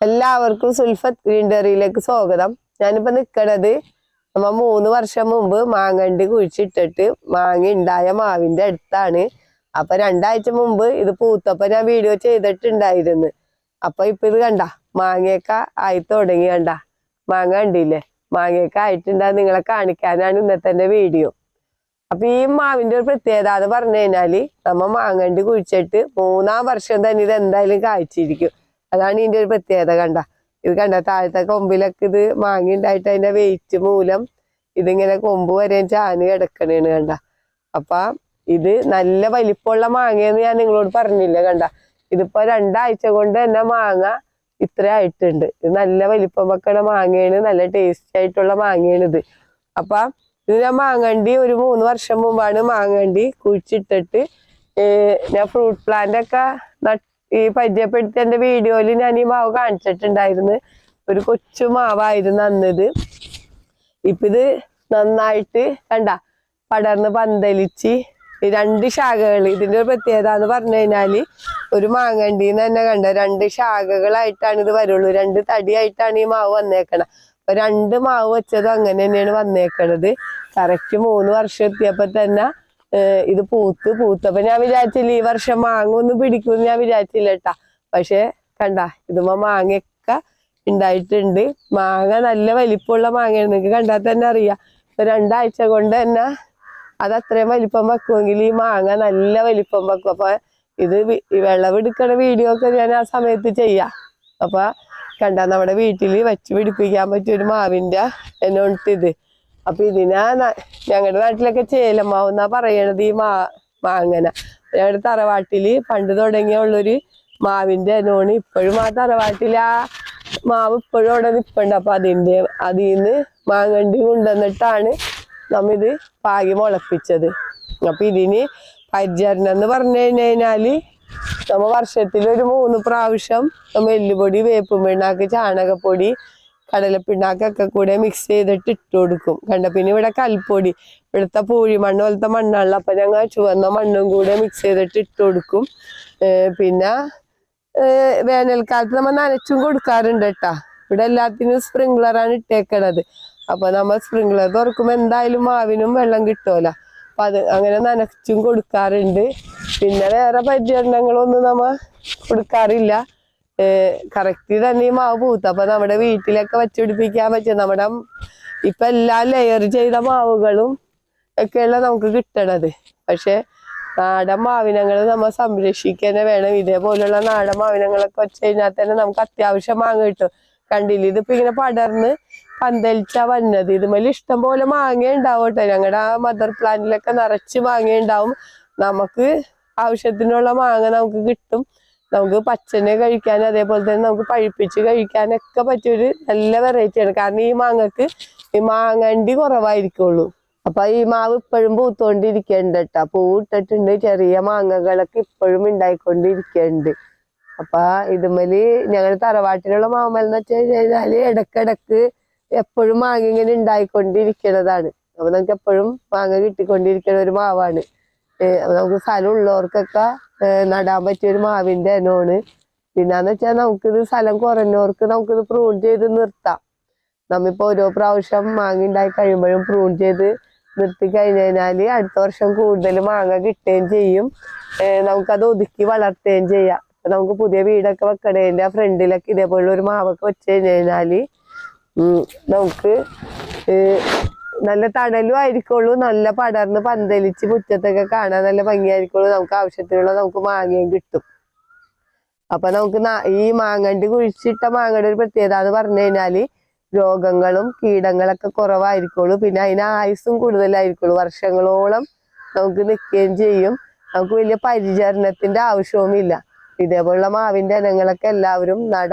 എല്ലാവർക്കും സുൽഫത്ത് ഗ്രീൻഡറിയിലേക്ക് സ്വാഗതം. ഞാനിപ്പോ നിക്കണത് നമ്മ മൂന്ന് വർഷം മുമ്പ് മാങ്ങണ്ടി കുഴിച്ചിട്ടിട്ട് മാങ്ങ ഉണ്ടായ മാവിന്റെ അടുത്താണ്. അപ്പൊ രണ്ടാഴ്ച മുമ്പ് ഇത് പൂത്തപ്പോൾ ഞാൻ വീഡിയോ ചെയ്തിട്ടുണ്ടായിരുന്നു. അപ്പൊ ഇപ്പൊ ഇത് കണ്ട മാങ്ങയൊക്കെ ആയി തുടങ്ങി കണ്ട. മാങ്ങ കണ്ടില്ലേ? മാങ്ങയൊക്കെ ആയിട്ടുണ്ടാ നിങ്ങളെ കാണിക്കാനാണ് ഇന്നത്തെ വീഡിയോ. അപ്പൊ ഈ മാവിന്റെ ഒരു പ്രത്യേകത എന്ന് പറഞ്ഞു കഴിഞ്ഞാൽ നമ്മ മാങ്ങണ്ടി കുഴിച്ചിട്ട് മൂന്നാം വർഷം തന്നെ ഇത് എന്തായാലും കായ്ച്ചിരിക്കും. അതാണ് ഇതിന്റെ ഒരു പ്രത്യേകത കണ്ട. ഇത് കണ്ട താഴത്തെ കൊമ്പിലൊക്കെ ഇത് മാങ്ങ ഉണ്ടായിട്ട് അതിന്റെ വെയിറ്റ് മൂലം ഇതിങ്ങനെ കൊമ്പ് വരെ ചാന് കിടക്കണേണ് കണ്ട. അപ്പൊ ഇത് നല്ല വലിപ്പമുള്ള മാങ്ങയെന്ന് ഞാൻ നിങ്ങളോട് പറഞ്ഞില്ല കണ്ട. ഇതിപ്പോ രണ്ടാഴ്ച കൊണ്ട് തന്നെ മാങ്ങ ഇത്ര ആയിട്ടുണ്ട്. ഇത് നല്ല വലിപ്പം വെക്കണ മാങ്ങയാണ് നല്ല ടേസ്റ്റി ആയിട്ടുള്ള മാങ്ങയാണ് ഇത്. അപ്പൊ ഇത് ഞാൻ മാങ്ങണ്ടി ഒരു മൂന്ന് വർഷം മുമ്പാണ് മാങ്ങണ്ടി കുഴിച്ചിട്ടിട്ട് ഞാൻ ഫ്രൂട്ട് പ്ലാന്റ് ഒക്കെ ഈ പരിചയപ്പെടുത്തിയ വീഡിയോയിൽ ഞാൻ ഈ മാവ് കാണിച്ചിട്ടുണ്ടായിരുന്നു. ഒരു കൊച്ചു മാവായിരുന്നു അന്നത്. ഇപ്പൊ ഇത് നന്നായിട്ട് കണ്ട പടർന്ന് പന്തലിച്ച് രണ്ട് ശാഖകൾ ഇതിന്റെ ഒരു പ്രത്യേകത എന്ന് പറഞ്ഞു കഴിഞ്ഞാൽ ഒരു മാങ്ങണ്ടിന്ന് തന്നെ കണ്ട രണ്ട് ശാഖകളായിട്ടാണ് ഇത് വരുള്ളൂ. രണ്ട് തടിയായിട്ടാണ് ഈ മാവ് വന്നേക്കണം. അപ്പൊ രണ്ട് മാവ് വെച്ചതും അങ്ങനെ തന്നെയാണ് വന്നേക്കണത്. കറക്റ്റ് മൂന്ന് വർഷം എത്തിയപ്പോ തന്നെ ഇത് പൂത്ത് പൂത്തപ്പോ ഞാൻ വിചാരിച്ചില്ല ഈ വർഷം മാങ്ങ ഒന്നും പിടിക്കുമെന്ന് ഞാൻ വിചാരിച്ചില്ല കേട്ടാ പക്ഷെ കണ്ട ഇതുമ്പോ മാങ്ങയൊക്കെ ഉണ്ടായിട്ടുണ്ട് മാങ്ങ നല്ല വലിപ്പമുള്ള മാങ്ങയാണ്. നിങ്ങൾക്ക് കണ്ടാൽ തന്നെ അറിയാം. ഇപ്പൊ രണ്ടാഴ്ച കൊണ്ട് തന്നെ അത് അത്രയും വലിപ്പം വെക്കുമെങ്കിൽ ഈ മാങ്ങ നല്ല വലിപ്പം വെക്കും. അപ്പൊ ഇത് വിളവെടുക്കണ വീഡിയോ ഒക്കെ ഞാൻ ആ സമയത്ത് ചെയ്യാം. അപ്പൊ കണ്ട നമ്മുടെ വീട്ടിൽ വെച്ച് പിടിപ്പിക്കാൻ പറ്റിയ ഒരു മാവിന്റെ എന്നോണ്ടിത് അപ്പൊ ഇതിനാ ഞങ്ങളുടെ നാട്ടിലൊക്കെ ചേലമാവ് എന്നാ പറയണത് ഈ മാ മാങ്ങന. ഞങ്ങളുടെ തറവാട്ടിൽ പണ്ട് തുടങ്ങിയ ഉള്ളൊരു മാവിന്റെ അനോണി ഇപ്പോഴും ആ തറവാട്ടിൽ ആ മാവ് ഇപ്പോഴും അവിടെ നിപ്പുണ്ട്. അപ്പൊ അതിന്റെ നിന്ന് മാങ്ങണ്ടി കൊണ്ടുവന്നിട്ടാണ് നമ്മ ഇത് പാകി മുളപ്പിച്ചത്. അപ്പൊ ഇതിന് പരിചരണം എന്ന് പറഞ്ഞു കഴിഞ്ഞാൽ നമ്മ വർഷത്തിൽ ഒരു മൂന്ന് പ്രാവശ്യം നമ്മ എല്ലുപൊടി വേപ്പും പിണ്ണാക്ക് ചാണകപ്പൊടി കടലപ്പിണ്ണാക്കൊക്കെ കൂടെ മിക്സ് ചെയ്തിട്ട് ഇട്ട് കൊടുക്കും കണ്ട പിന്നെ ഇവിടെ കൽപ്പൊടി ഇവിടുത്തെ പൂഴിമണ്ണ് പോലത്തെ മണ്ണാണല്ലോ. അപ്പൊ ഞങ്ങൾ ചുവന്ന മണ്ണും കൂടെ മിക്സ് ചെയ്തിട്ട് ഇട്ട് കൊടുക്കും പിന്നെ വേനൽക്കാലത്ത് നമ്മ നനച്ചും കൊടുക്കാറുണ്ട് കേട്ടാ. ഇവിടെ എല്ലാത്തിനും സ്പ്രിംഗ്ലറാണ് ഇട്ടേക്കണത്. അപ്പൊ നമ്മൾ സ്പ്രിംഗ്ലർ തുറക്കുമ്പോ എന്തായാലും മാവിനും വെള്ളം കിട്ടുമല്ലോ അപ്പൊ അത് അങ്ങനെ നനച്ചും കൊടുക്കാറുണ്ട്. പിന്നെ വേറെ പരിചരണങ്ങളൊന്നും നമ്മ കൊടുക്കാറില്ല. കറക്റ്റ് തന്നെ ഈ മാവ് പൂത്ത്. അപ്പൊ നമ്മുടെ വീട്ടിലൊക്കെ വെച്ചുപിടിപ്പിക്കാൻ പറ്റും. നമ്മുടെ ഇപ്പൊ എല്ലാ ലെയർ ചെയ്ത മാവുകളും ഒക്കെയുള്ള നമുക്ക് കിട്ടണത്. പക്ഷെ നാടൻ മാവിനങ്ങൾ നമ്മൾ സംരക്ഷിക്കാനെ വേണം. ഇതേപോലുള്ള നാടൻ മാവിനങ്ങളൊക്കെ വെച്ച് കഴിഞ്ഞാൽ തന്നെ നമുക്ക് അത്യാവശ്യം മാങ്ങ കിട്ടും. കണ്ടില്ല? ഇതിപ്പോ ഇങ്ങനെ പടർന്ന് പന്തലിച്ചാ വന്നത്. ഇതുമേൽ ഇഷ്ടം പോലെ മാങ്ങ ഉണ്ടാവും കേട്ടോ. ഞങ്ങളുടെ ആ മദർ പ്ലാന്റിലൊക്കെ നിറച്ച് മാങ്ങ ഉണ്ടാവും. നമുക്ക് ആവശ്യത്തിനുള്ള മാങ്ങ നമുക്ക് കിട്ടും. നമുക്ക് പച്ചനെ കഴിക്കാൻ അതേപോലെ തന്നെ നമുക്ക് പഴുപ്പിച്ച് കഴിക്കാനൊക്കെ പറ്റിയൊരു നല്ല വെറൈറ്റിയാണ് കാരണം ഈ മാങ്ങക്ക് ഈ മാങ്ങണ്ടി കുറവായിരിക്കുള്ളൂ. അപ്പൊ ഈ മാവ് ഇപ്പോഴും പൂത്തോണ്ടിരിക്കണ്ട് കേട്ടോ പൂവിട്ടിട്ടുണ്ട് ചെറിയ മാങ്ങകളൊക്കെ ഇപ്പോഴും ഉണ്ടായിക്കൊണ്ടിരിക്കണ്ട്. അപ്പൊ ഇതുമൽ ഞങ്ങളുടെ തറവാട്ടിലുള്ള മാമൽ എന്ന് വെച്ച് കഴിഞ്ഞാൽ ഇടക്കിടക്ക് എപ്പോഴും മാങ്ങ ഇങ്ങനെ ഉണ്ടായിക്കൊണ്ടിരിക്കണതാണ്. അപ്പൊ നമുക്ക് എപ്പോഴും മാങ്ങ കിട്ടിക്കൊണ്ടിരിക്കുന്ന ഒരു മാവാണ്. നമുക്ക് സ്ഥലം ഉള്ളവർക്കൊക്കെ നടാൻ പറ്റിയ ഒരു മാവിന്റെ ഇനമാണ് പിന്നെന്ന് വെച്ചാൽ നമുക്കിത് സ്ഥലം കുറഞ്ഞവർക്ക് നമുക്കിത് പ്രൂൺ ചെയ്ത് നിർത്താം. നമ്മിപ്പോ ഓരോ പ്രാവശ്യം മാങ്ങ ഉണ്ടായി കഴിയുമ്പോഴും പ്രൂൺ ചെയ്ത് നിർത്തി കഴിഞ്ഞു കഴിഞ്ഞാൽ അടുത്ത വർഷം കൂടുതൽ മാങ്ങ കിട്ടുകയും ചെയ്യും. നമുക്കത് ഒതുക്കി വളർത്തുകയും ചെയ്യാം. നമുക്ക് പുതിയ വീടൊക്കെ വെക്കണേന്റെ ഫ്രണ്ടിലൊക്കെ ഇതേപോലെ ഒരു മാവൊക്കെ വെച്ച് കഴിഞ്ഞു കഴിഞ്ഞാൽ നമുക്ക് നല്ല തണലും ആയിരിക്കുള്ളൂ നല്ല പടർന്ന് പന്തലിച്ച് മുറ്റത്തൊക്കെ കാണാൻ നല്ല ഭംഗിയായിരിക്കുള്ളൂ. നമുക്ക് ആവശ്യത്തിനുള്ള നമുക്ക് മാങ്ങയും കിട്ടും. അപ്പൊ നമുക്ക് ഈ മാങ്ങണ്ടി കുഴിച്ചിട്ട മാങ്ങയുടെ ഒരു പ്രത്യേകത എന്ന് പറഞ്ഞു കഴിഞ്ഞാൽ രോഗങ്ങളും കീടങ്ങളൊക്കെ കുറവായിരിക്കുള്ളൂ. പിന്നെ അതിന് ആയുസും കൂടുതലായിരിക്കുള്ളൂ. വർഷങ്ങളോളം നമുക്ക് നിൽക്കുകയും ചെയ്യും. നമുക്ക് വലിയ പരിചരണത്തിന്റെ ആവശ്യവുമില്ല. ഇതേപോലുള്ള മാവിന്റെ ഇനങ്ങളൊക്കെ എല്ലാവരും നട